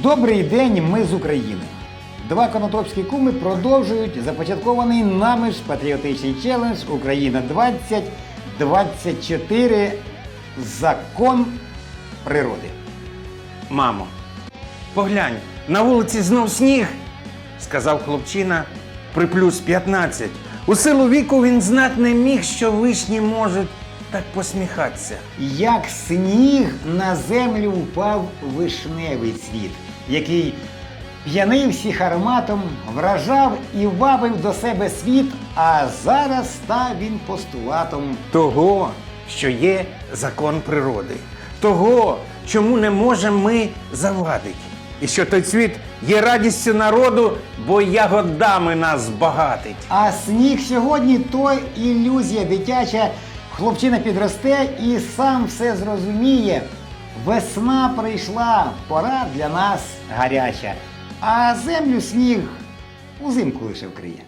Добрий день, ми з України. Два конотопські куми продовжують започаткований нами ж патріотичний челендж Україна 2024 Закон природи. Мамо, поглянь, на вулиці знов сніг, сказав хлопчина при плюс 15. У силу віку він знати не міг, що вишні можуть так посміхатися. Як сніг на землю впав вишневий цвіт, який п'янив всіх ароматом, вражав і вабив до себе світ, а зараз став він постулатом. Того, що є закон природи, того, чому не можемо ми завадити. І що той цвіт є радістю народу, бо ягодами нас багатить. А сніг сьогодні то ілюзія дитяча. Хлопчина підросте і сам все зрозуміє. Весна прийшла, пора для нас гаряча, а землю сніг узимку лише вкриє.